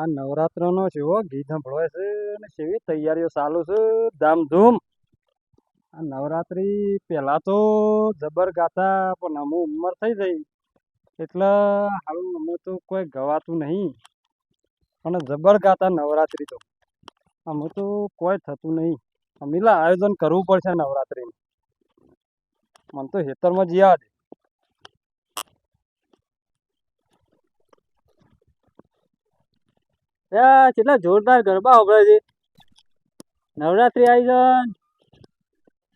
આ નવરાત્રનો જેવો ગીત સંભળાય છે અને કેવી તૈયારીઓ ચાલુ છે, ધામધૂમ. આ નવરાત્રી પહેલા તો જબર ગાતા પણ અમુક ઉંમર થઈ ગઈ. એટલે હાલ અમે તો કોઈ ગવાતું નહીં. પણ જબર ગાતા નવરાત્રી તો. અમે તો કોઈ થતું નહીં. અમીલા, આયોજન કરવું પડશે નવરાત્રીનું. મને તો હેતરમાં જ યાદ યા, કેટલા જોરદાર ગરબા હોભળે છે. નવરાત્રી આવી છે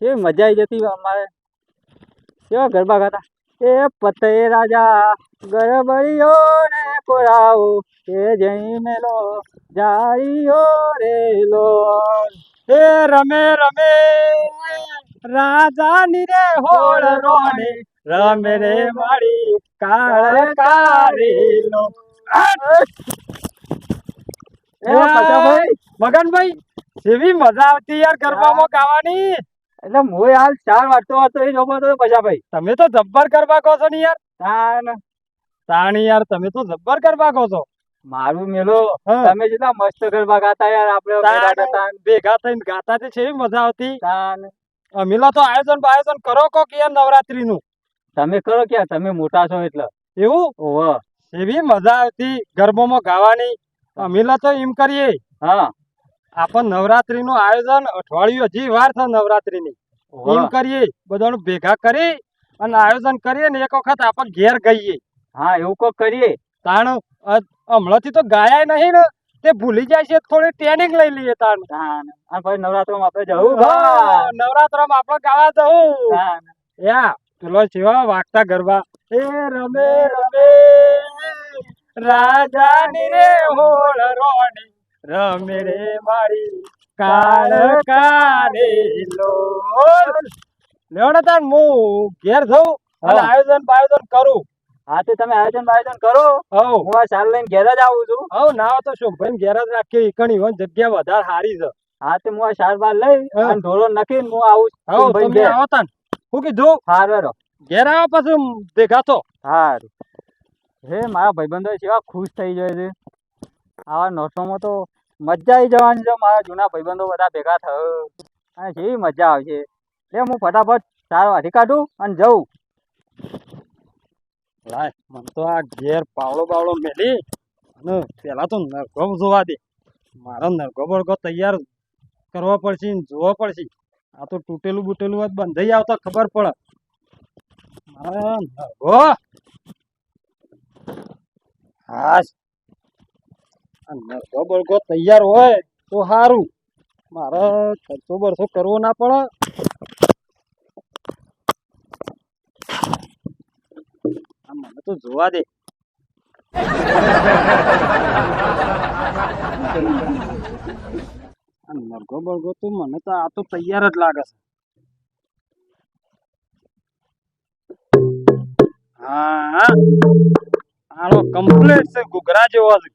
કેવી મજા આવી જતી અમારે. કેવા ગરબા ગાતા. એ પતે રાજા ગરબડીઓ ને કોરાવો એ જઈ મેલો, જાળીઓ રે લો. એ રમે રમે, રાજાની રે હોળ રોણે. રમે રે મારી કાળ એ પચાભાઈ મગનભાઈ એવી મજા આવતી યાર ગરબામાં ગાવાની. એટલે હું હાલ ચાર વાગતો હતો એ જોવો તો પચાભાઈ તમે તો જબ્બર ગરબા કહો છો ને યાર. તાન તાણી યાર તમે તો જબ્બર ગરબા કહો છો. મારું મેલો તમે જેટલા મસ્ત ગરબા ગાતા યાર આપણે ભેગા થઈને ગાતા છે એવી મજા આવતી. તાન અમીલા તો આયોજન આયોજન કરો કો કે નવરાત્રી નું તમે કરો ક્યાં? તમે મોટા છો એટલે. એવું? એવી મજા આવતી ગરબામાં ગાવાની. અમીલા તો એમ કરીએ. હા. આપણ નવરાત્રીનું આયોજન અઠવાડિયું હજી વાર છે નવરાત્રીની. એમ કરીએ બધાનું ભેગા કરી અને આયોજન કરીએ ને એક વખત આપણે ઘેર ગઈએ. હા એવું કોક કરીએ. તાણ હમણાંથી તો ગાયા નહીં ને તે ભૂલી જાય છે થોડી ટ્રેનિંગ લઈ લઈએ તાણ. ભાઈ પછી નવરાત્રમાં આપણે જવું નવરાત્રમાં આપણે ગાવા જવું. યા પેલો જેવા વાગતા ગરબા. એ રમે રમે. રાજાની રે હોળ રોણી રમે રે મારી કાળ કારેલો લેવડે તાર હું ઘેર જઉં અને આયોજન બાયોજન કરું. હા તો તમે આયોજન બાયોજન કરો. હવ. હું આ સાલ લઈને ઘેર જ આવું છું. હવ ના તો શું ભાઈ ઘેર જ રાખી ઈકણી હોય જગ્યા વધારે સારી છે. હા તે હું આ સાર બાર લઈ. અને ઢોરો નાખીને હું આવું હવ તમે આવો તાન. હું કીધું હારું ઘેર આવો પછી દેખાતો હારું. હે, મારા ભાઈબંધો કેવા ખુશ થઈ જાય છે. આવા નોટોમાં તો મજા આવી જવાની છે. મારા જૂના ભાઈબંધો બધા ભેગા થયો. અને જેવી મજા આવશે લે, હું ફટાફટ ચાર વાઢી કાઢું અને જઉં. લાય, મને તો આ ઘેર પાવડો બાવળો મેલી અને પેલા તો નરગો જોવા દે. મારો નરગો બળગો તૈયાર કરવો પડશે જોવા પડશે. આ તો તૂટેલું બૂટેલું બંધાઈ આવતા ખબર પડે. મારા નરગો હાશ નરગો બળગો તૈયાર હોય તો સારું મારે ખર્ચો બરસો કરવો ના પડે? મને તો જોવા દે. આ બળગો તો મને તો આ તો તૈયાર જ લાગે છે. હા. આનો કમ્પ્લીટ છે, ઘૂઘરા જેવો છે.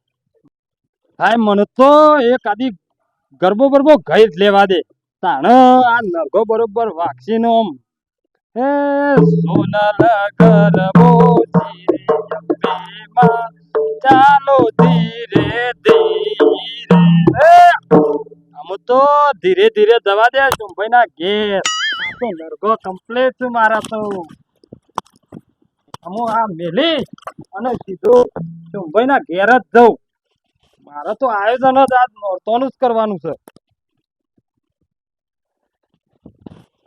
હાય મને તો એક આદી ગરબો બરબો ગઈ જ લેવા દે. તાણ આ નરગો બરોબર વાક્ષી નો હે સોનલ ગરબો ચાલો ધીરે ધીરે. આમ તો ધીરે ધીરે જવા દે ચુંભાઈ ના ઘેર તો નરગો કમ્પ્લીટ છે મારા તો. અમુ આ મેલી અને સીધું ચુંભાઈ ના ઘેર જ જઉં. મારે તો આયોજન જ આજ નોરતોનું જ કરવાનું છે.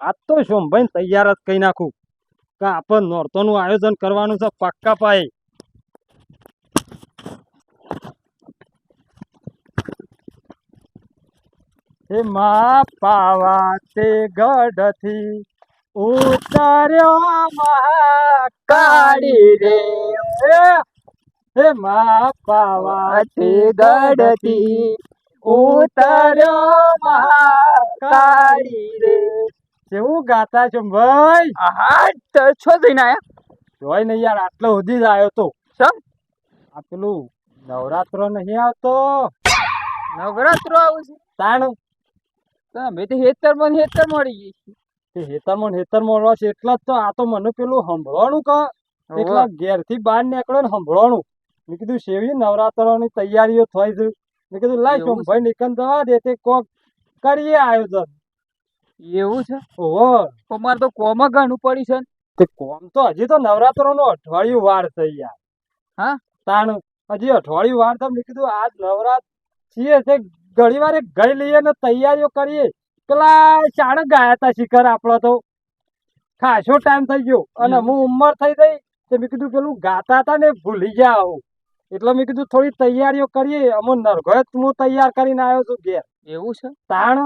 આજ તો સોમભાઈ તૈયાર જ કહી નાખું કે આપણે નોરતોનું આયોજન કરવાનું છે પાક્કા પાયે. હે મા પાવા તે ગઢથી ઉતાર્યો મહાકાળી રે. હે મા પાવાથી ગડતી ઉતાર્યો મહાકાળી રે. કેવું ગાતા છો ભાઈ? હા તો છો જઈને આયા. જોઈ ને યાર આટલો સુધી જ આવ્યો તો. સમ આ પેલું નવરાત્રો નહીં આવતો. નવરાત્રો આવું છે? તાણ. તમે તો હેતર મને હેતર મળી ગઈ તે હેતરમાં હેતરમાં છે એટલા જ તો આ તો મને પેલું સંભળવાનું ક એટલા ઘેરથી બહાર નીકળ્યો ને સંભળવાનું મેં કીધું શેવી નવરાત્રોની તૈયારીઓ થઈ છે. મેં કીધું લાઈ એવું છે? ભાઈ નીકળ દવા દે તે કોક કરીએ આયોજન. એવું છે? ઓહો. તો મારે તો કોમ ઘણું પડી છે તે કોમ તો હજી તો નવરાત્રોનો અઠવાડિયું વાર થઈ યાર હા? તાણ હજી અઠવાડિયું વાર તો મેં કીધું આજ નવરાત છીએ તે ઘણી વાર ગઈ લઈએ ને તૈયારીઓ કરીએ. પેલા ચાણક ગયા હતા શિખર આપણો તો. ખાસો ટાઈમ થઈ ગયો. અને હું ઉંમર થઈ ગઈ તે મેં કીધું પેલું ગાતા હતા ને ભૂલી ગયા આવું એટલે મેં કીધું થોડી તૈયારીઓ કરીએ. અમુક નરઘો જ હું તૈયાર કરીને આવ્યો છું ઘેર. એવું છે? તાણ?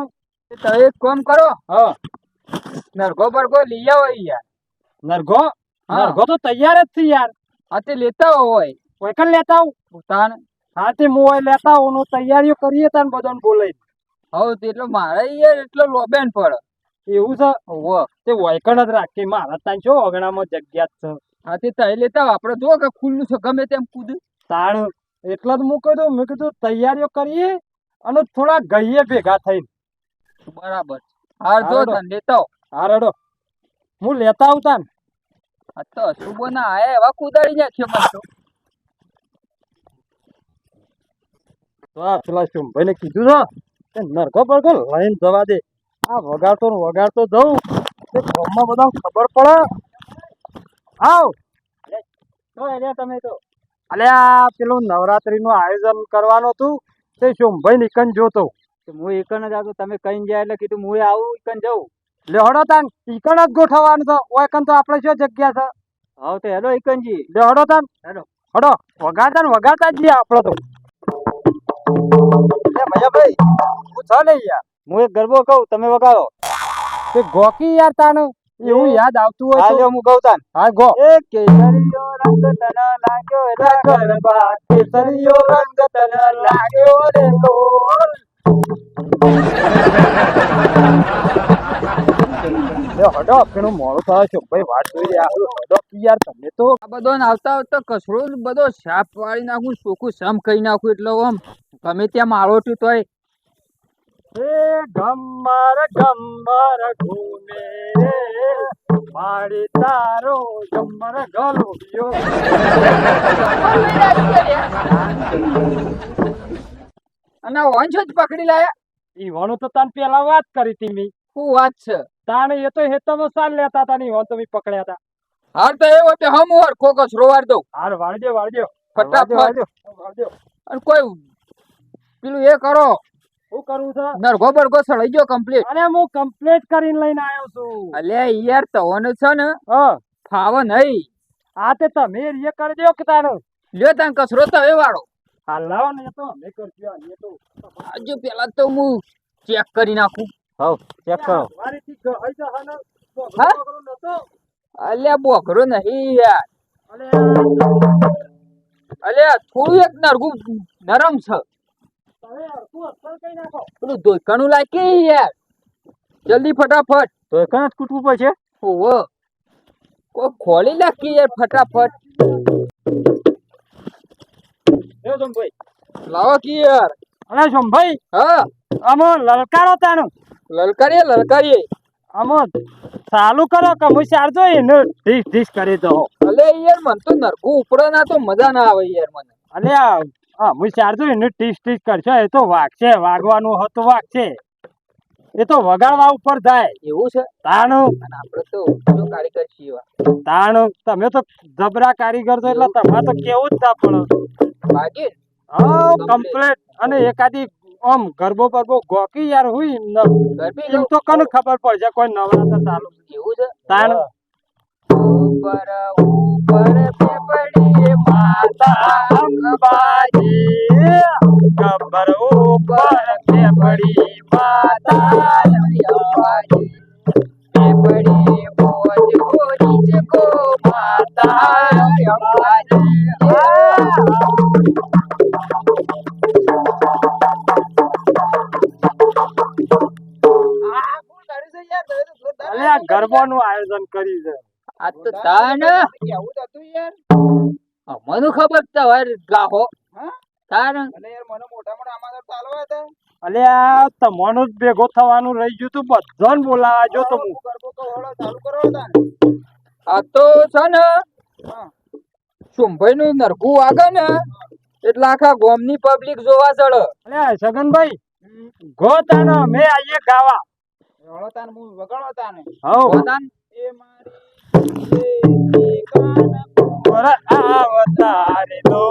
તો એક કામ કરો. હા. નરગો બરઘો લઈ આવો યાર નરઘો? નરઘો તો તૈયાર જ છે યાર. હા તે લેતા હોય. કોઈ કણ લેતા આવું? તાણ? હા તે હું લેતા આવું. તૈયારીઓ કરીએ તાન બધાને બોલાઈ હવે તે એટલે મારે યાર એટલો લોબેન પડે. એવું છે? હોવ તે વૈકણ જ રાખી. મારા ત્યાં છો અગણામાં જગ્યા જ છે. હા તે તઈ લેતા આપણે જો કે ખુલ્લું છે ગમે તેમ કૂદ. તાણ એટલા જ હું કહી દઉં. મેં કીધું તૈયારીઓ કરીએ અને થોડા ગઈએ ભેગા થઈને. બરાબર. હાર જો તને લેતા હાર હા રડો હું લેતા આવતા ને. તો અશુભો ના આયા એવા કુદાડી નાખ્યો મને તો. તો આ પેલા શુંભાઈને કીધું છે કે નરકો પડકો લઈને જવા દે. આ વગાડતો વગાડતો જવું તે ગામમાં બધા ખબર પડે. આવ. તમે તો. અલે આ પેલું નવરાત્રીનું આયોજન કરવાનું હતું. તે શુંભાઈ નિકન જોતો. હું એકન જ આવતો. તમે કઈ જાય એટલે કીધું હું આવું એકન જવું લે હડો તાન. એકન જ ગોઠવવાનું તો ઓય કન તો આપણે શું જગ્યા છે? હા તો હેલો એકનજી લે હડો તાન. હેલો. હડો. વગાડતા ને વગાડતા જ જઈએ આપણે તો. ભાઈ છે ને યાર? હું એક ગરબો કહું તમે વગાડો. તે ગોકી યાર તાણ એવું યાદ આવતું હોય તો. હું કહું તાન. હા ગો. એ કેસરીયો રંગ તન લાગ્યો રે ગરબા કેસરીયો રંગ તન લાગ્યો રે લોલ. હડો પેલું મોડું થાય છે ભાઈ વાત જોઈ રહ્યા હડો યાર તમે તો. આ બધો ને આવતા આવતા કચરો બધો સાફ વાળી નાખું ચોખ્ખું સમ કરી નાખું એટલે આમ ગમે ત્યાં મારો તોય હે ગમ્મર ગમ્મર ઘૂમે રે મારી તારો ગમ્મર ગલોડિયો. અને વાંચો જ પકડી લાયા. ઈવાનું તો તને પેલા વાત કરી હતી મી. શું વાત છે? તાણે એ તો હેતમાં સાલ લેતા હતા ની ઈવન તો મી પકડ્યા હતા. હાર તો એવો તે હમ હરખો કોકસ રોવાડ દઉં. હાર વાળજો વાળજો. ફટાફટ. વાળજો. અને કોઈ પેલું એ કરો. શું કરવું છે? નરગો બરગો સળાઈ ગયો કમ્પ્લીટ અરે હું કમ્પ્લીટ કરીને લઈને આવ્યો છું. અલ્યા યાર તોને છે ને હા. ફાવ નહીં આ તે તમે એ કરજો કે તારો? લ્યો તાન કચરો તો એ વાળો. હાલ લાવો ને તો અમે આ, એ તો. આજુ પેલા તો હું ચેક કરી નાખું. હવ ચેક કરો. ને હા? નતો. અલ્યા બોકરો નહીં યાર. અલે. અલ્યા થોડું એક નરગું નરમ છે. પેલું ધોકાનું લાગે યાર. જલ્દી ફટાફટ. તો જ કૂટવું પડશે? ઓહો. કોઈ ખોલી નાખી યાર ફટાફટ. એ ભાઈ લાવો કી યાર. અરે સોમભાઈ હા. અમો લલકારો તાનું. લલકારીએ લલકારીએ. અમો ચાલુ કરો કે હું ચારજો એને ઢીસ ઢીસ કરી દો અલે યાર મને તો નરકું ઉપડે ના તો મજા ના આવે યાર મને. અલે આ હા હું ચારજો એને ટીસ ટીસ કરશો એ તો વાગશે વાગવાનું હતું વાગશે. એ તો વગાડવા ઉપર જાય. એવું છે? તાણું. આપણે તો જો કારીગર છીએ તાણું. તમે તો જબરા કારીગર છો એટલે તમારે તો કેવું જ ના પડે. બાકી હા કમ્પ્લેટ. અને એકાદી આમ ગરબો બરબો ગોકી યાર હુઈ. ગરબી એમ તો કને ખબર પડશે કોઈ નવરાત્ર ચાલુ. એવું છે? તાણ ઉપર ઉપર પેપડીએ માતા અંબાજી ગબ્બર ઉપર કે પડી માતા અંબાજી પેપડી મોજ ગોરી છે ગો માતા અલે આ ગરબાનું આયોજન કર્યું છે આ તો તાન મને ખબર તમારે ગાહો. તાન અલે આ તમારું જ ભેગો થવાનું રહી ગયું તું બધાને બોલાવા જો તો હું. આ તો છે ને સુંભાઈ નું નરકું વાગે ને એટલે આખા ગામની પબ્લિક જોવા ચડે અલે સગનભાઈ ગો તાનો મે આઈએ ગાવા. તાન હું વગાડો તાને હવ. પોતાન એ મારી કાન પર આવતારે દો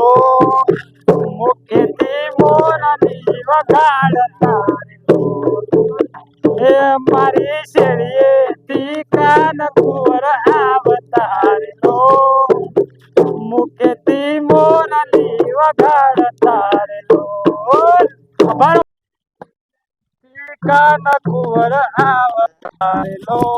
મુખેથી મોરની વગાડ તારે દો એ મારી શેરીએથી કાન કુંવર આવતારે દો મુખેથી દો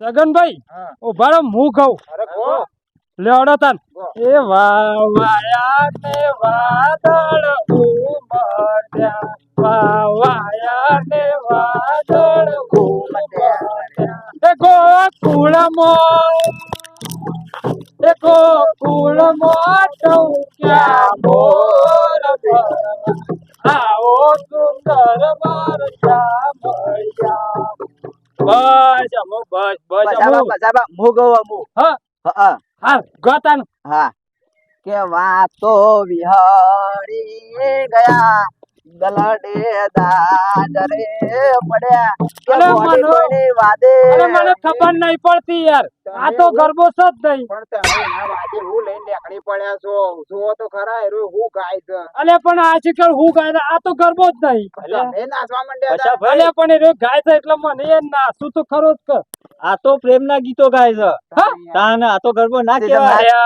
સગનભાઈ ઓ રહો હું કહું. લે લેવડો તાન. એ વાવાયા ને વાદળ ઉમટ્યા. વાવાયા ને વાદળ ઉમટ્યા. એ ગોકુળમાં એ ગોકુળમાં ટૌક્યા મોર ભરવા. આવો સુંદર મારતા મળ્યા બસ અમુ બસ બસ હું. હા હા. હા ગતાન. હા. કે વાતો વિહરી ગયા. દલડે દાદરે પડ્યા. કે અલે મનો. વાદે અરે મને ખબર નહીં પડતી યાર. આ તો ગરબો જ નહીં. પણ તમે હું લઈને પડ્યા છો. જુઓ તો ખરા એરું હું ગાય છે. અલે પણ આ શિખર હું ગાય આ તો ગરબો જ નહીં. તમે નાચવા માંડ્યા હતા. અલે પણ એ ગાય છે એટલે મને એ નાસું તો ખરો જ કર આ તો પ્રેમના ગીતો ગાય છે. હા? તાન આ તો ગરબો ના કહેવાય.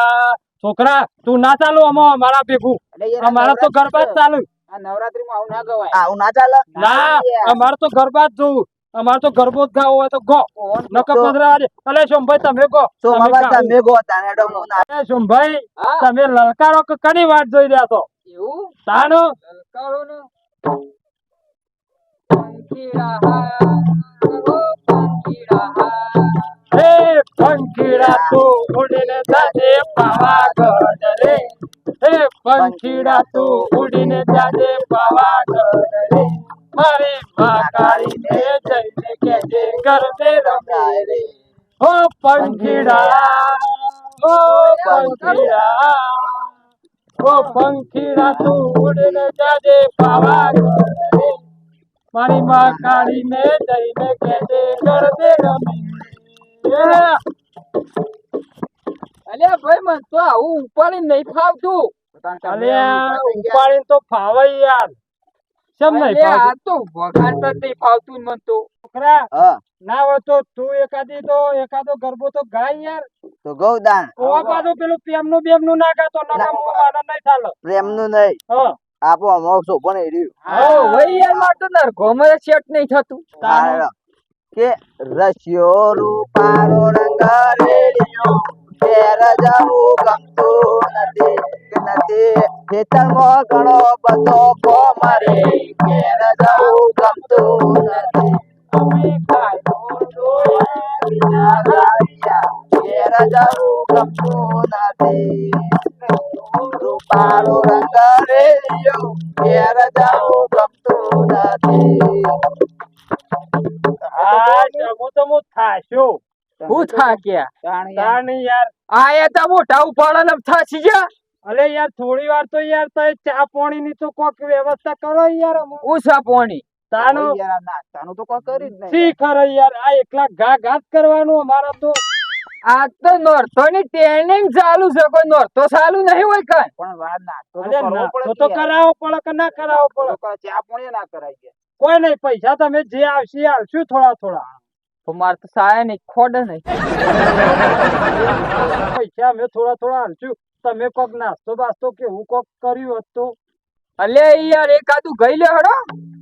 છોકરા તું ના ચાલુ અમારા ભેગું. અમારા તો ગરબા જ ચાલુ. નવરાત્રીમાં આવું ના ગવાય. આવું ના ચાલે? ના અમારે તો ગરબા જ જોવું. અમારે તો ગરબો જ ગાવો હોય તો ગો. નકર અલે તમે ગો. તો તમે. ગો તાને તમે લલકારો કે કની વાત જોઈ રહ્યા છો? એવું? તાનો? લલકારો ને પંખીડા હા પંખીડા હા હે પંખીડા તું ઉડીને જાજે પાવાગઢ રે હે પંખીડા તું ઉડીને જાજે પાવાગઢ રે મારી મા કાળીને જઈને કેજે ગરબે રમાય રે ઓ પંખીડા ઓ પંખીડા ઓ પંખીડા તું ઉડીને જાજે પાવાગઢ રે મારી મા કાળીને જઈને કેજે ગરબે રમી અલ્યા ભાઈ મને તો આવું ઉપાડી નહીં ફાવતું. અલે ઉપાડી તો ફાવે યાર. કેમ નહીં? આ તો વગાડતા નહીં ફાવતું મને તો. છોકરા ના હોય તો તું એકાદી તો એકાદો ગરબો તો ગાય યાર. તો ગૌદાન કોવા પાછું પેલું પ્રેમનું બેમનું ના ગાતો નકા મો વાળા નહીં ચાલે. પ્રેમનું નહીં. હા. આપો અમારો નહીં રહ્યું. હા. ભાઈ યાર મારે તો ગોમરે સેટ નહીં થતું. હાલો. કે રસિયો રૂપારો રંગ રેડિયો. ઘેર જવું ગમતું નથી નથી. ખેતરમાં ઘણો બધો કોમરે તાણ યાર. આયા તા મોટા ઉપાડા ને થાચી જા અલે યાર થોડી વાર તો યાર તો ચા પાણી ની તો કોક વ્યવસ્થા કરો યાર. ઉષા પોણી? તાનો નાસ્તાનું તો કોઈ કરી જ શી ખરે યાર? આ એકલા ઘા ઘાત કરવાનું અમારા તો. આ તો નોરતો ની ટ્રેનિંગ ચાલુ છે. કોઈ નોરતો ચાલુ નહીં હોય કઈ. પણ વાત નાસ્તો ના તો તો કરાવો પડે કે ના કરાવો પડે? ચા પાણી ના કરાય કોઈ નહીં પૈસા તમે જે આવશે આવશું થોડા થોડા. મારે તો સાય નહીં ખોડે નહીં. પૈસા અમે થોડા થોડા આવશું તમે કોક નાસ્તો બાસ્તો કે હું કોક કર્યું હતું? અલે યાર એકાદું ગઈ લે હડો.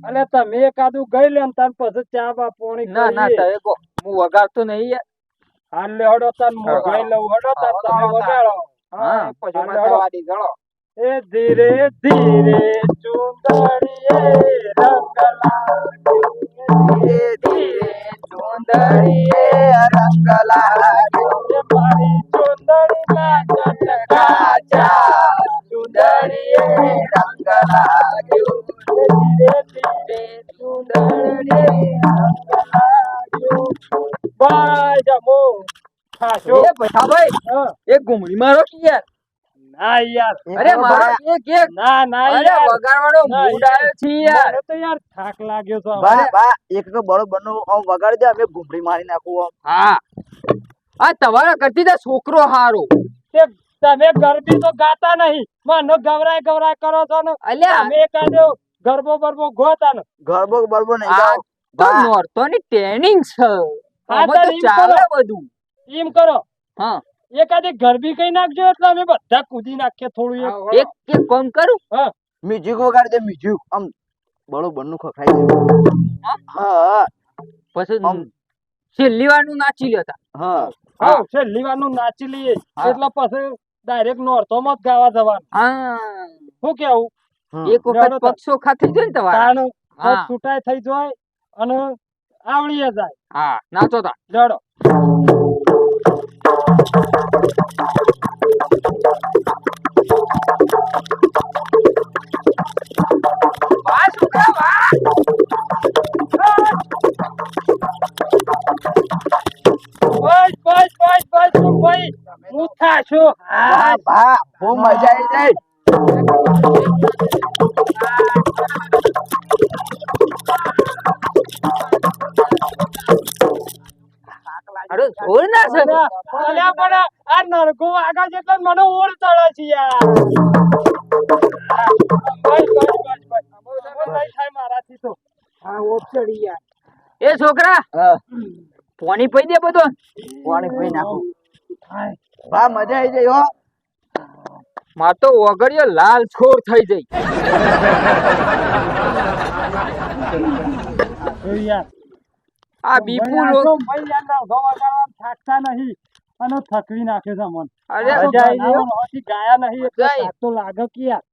અને તમે એકાદું ગઈ લે તાર પછી ચા બા પોણી ના ના. તમે કહો હું વગાડતો નહીં યાર. હાલ લે હડો તાર મોગાઈ લઉં હડો તાર તમે વગાડો. હા હાલ લે હડો. એ ધીરે ધીરે ચુંદડીએ રંગ ધીરે ધીરે ચુંદડીએ રંગ લાગ્યો. મારી ચુંદડીમાં ચટકા ચા ચુંદડીએ રંગ લાગ્યો. ધીરે ધીરે ચુંદડીએ એ ભાઈ મારો યાર. ના યાર. અરે મારો એક એક. ના ના અરે વગાડવાનો મૂડ આવ્યો છે યાર. તો યાર થાક લાગ્યો તો બા બા એક તો બળો બનો આમ વગાડી દે અમે ઘૂમરી મારી નાખું આમ. હા. આ તમારા કરતી તો છોકરો હારો. તે તમે ગરબી તો ગાતા નહીં. મને ગવરાય ગવરાય કરો છો ને. અલ્યા. અમે કાઢ્યો ગરબો બરબો ગોતા ને. ગરબો બરબો નહીં ગાઓ. તો બા. ટ્રેનિંગ છે. હા, તો ચાલે કરો. બધું. એમ કરો. હા. એકાદી ગરબી કઈ નાખજો એટલે અમે બધા કૂદી નાખીએ થોડું એક. એક કોમ કરું? કરું મ્યુઝિક વગાડી દે મ્યુઝિક. આમ બરોબરનું ખખડાઈ દે. હા? પછી. છેલ્લી વારનું નાચી લેતા હા. હા છેલ્લી વારનું નાચી લઈએ. એટલે પછી ડાયરેક્ટ નોરતોમાં જ ગાવા જવાનું. હા. શું કેવું? એક વખત પક્ષો ખાતી જાય ને તમારા? હા. છૂટાય થઈ જાય અને આવડીએ જાય. હા નાચો તા. લડો તું ભાઈ હું બા બહુ મજા આવી જાય. નરકો આગળ જેટલો મને ચડે છે યાર. મારાથી તો. હા ઓપ ચડી એ છોકરા પોણી પઈ દે બધો. પાણી પી નાખો. બા મજા આવી જાય હો. માર તો વગડિયો લાલ છોર થઈ જઈ આ બીપુ ભાઈ યાર નરકો વગાડવામાં થાકતા નહીં. અને થકવી નાખે છે મન ગાયા નહીં એટલે તો લાગે કે યાર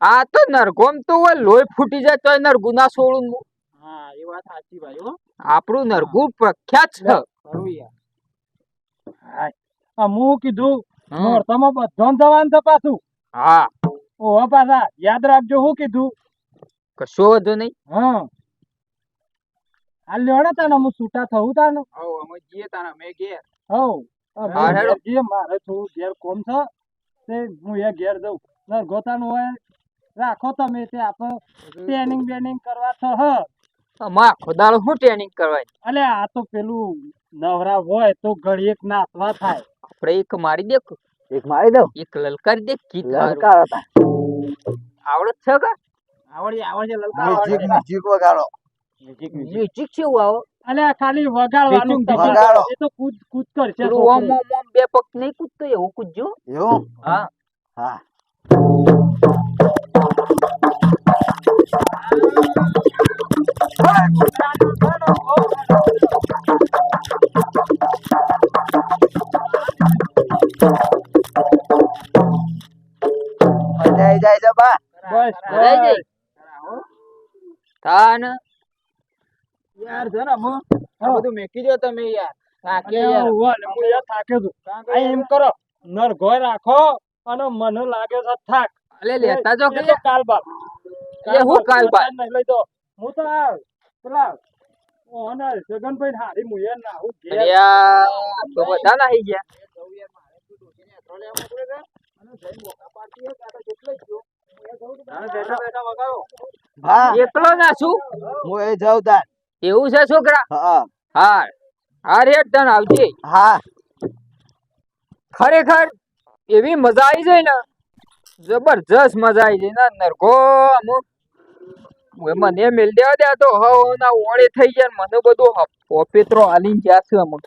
આ તો નરગોમ તો હોય લોહી ફૂટી જાય તો નરગુ ના. છોડું હા એ વાત સાચી ભાઈ હો. આપણું નરગુ પ્રખ્યાત છે. ખરું યાર. આ હું કીધું જવાનું છે પાછું. હા. ઓહો પાછા યાદ રાખજો હું કીધું. કશો વધુ નહીં. હા. હાલ લેવડે તાને હું છૂટા થવું તાનું. અમે જઈએ તારા મેં ઘેર. હવ. મારે થોડું ઘેર કોમ છે તે હું એ ઘેર જઉં. નર ગોતાનું હોય રાખો તમે તે આપણે ટ્રેનિંગ બેનિંગ કરવા તો હ. માં ખોદાળો શું ટ્રેનિંગ કરવાય અલે આ તો પેલું નવરા હોય તો ઘડી એક નાસવા થાય. આપણે એક મારી દે એક મારી દઉં? એક લલકારી દે કી લલકાર હતા. આવડત છે કે? આવડી આવડે મ્યુઝિક મ્યુઝિક વગાડો. મ્યુઝિક કેવું આવે. અલે આ ખાલી વગાડવાનું. વગાડો. એ તો કૂદ કૂદ કરશે. ઓમ ઓમ ઓમ બે પગ નહીં કૂદતો એવું કૂદજો? એવું? હા. હા. જાય જાય બસ જાય તાન યાર છે ને આ બધું મેકી દો તમે યાર. થાકે યાર. હું યાર થાકે છું. આ એમ કરો નર ઘોય રાખો અને મને લાગે છે થાક. અલે લેતા જો કે કાલ બાદ એ હું કાલ બાદ? નહીં લઈ દો હું તો આ પેલા ઓનર જગનભાઈ હારી મુયે ના હું ઘેર. અલ્યા તો બધા નાહી ગયા. એકલો ના છું. હું એ જાઉં તાર. એવું છે છોકરા? હા. હા. હા રેટ આવજે. હા. ખરેખર એવી મજા આવી જાય ને જબરજસ્ત મજા આવી જાય ને નરકો અમુક. મને મેલ દેવા દે તો હો ના ઓળે થઈ જાય મને બધું હોપેત્રો હાલીને જ્યાં છે અમુક.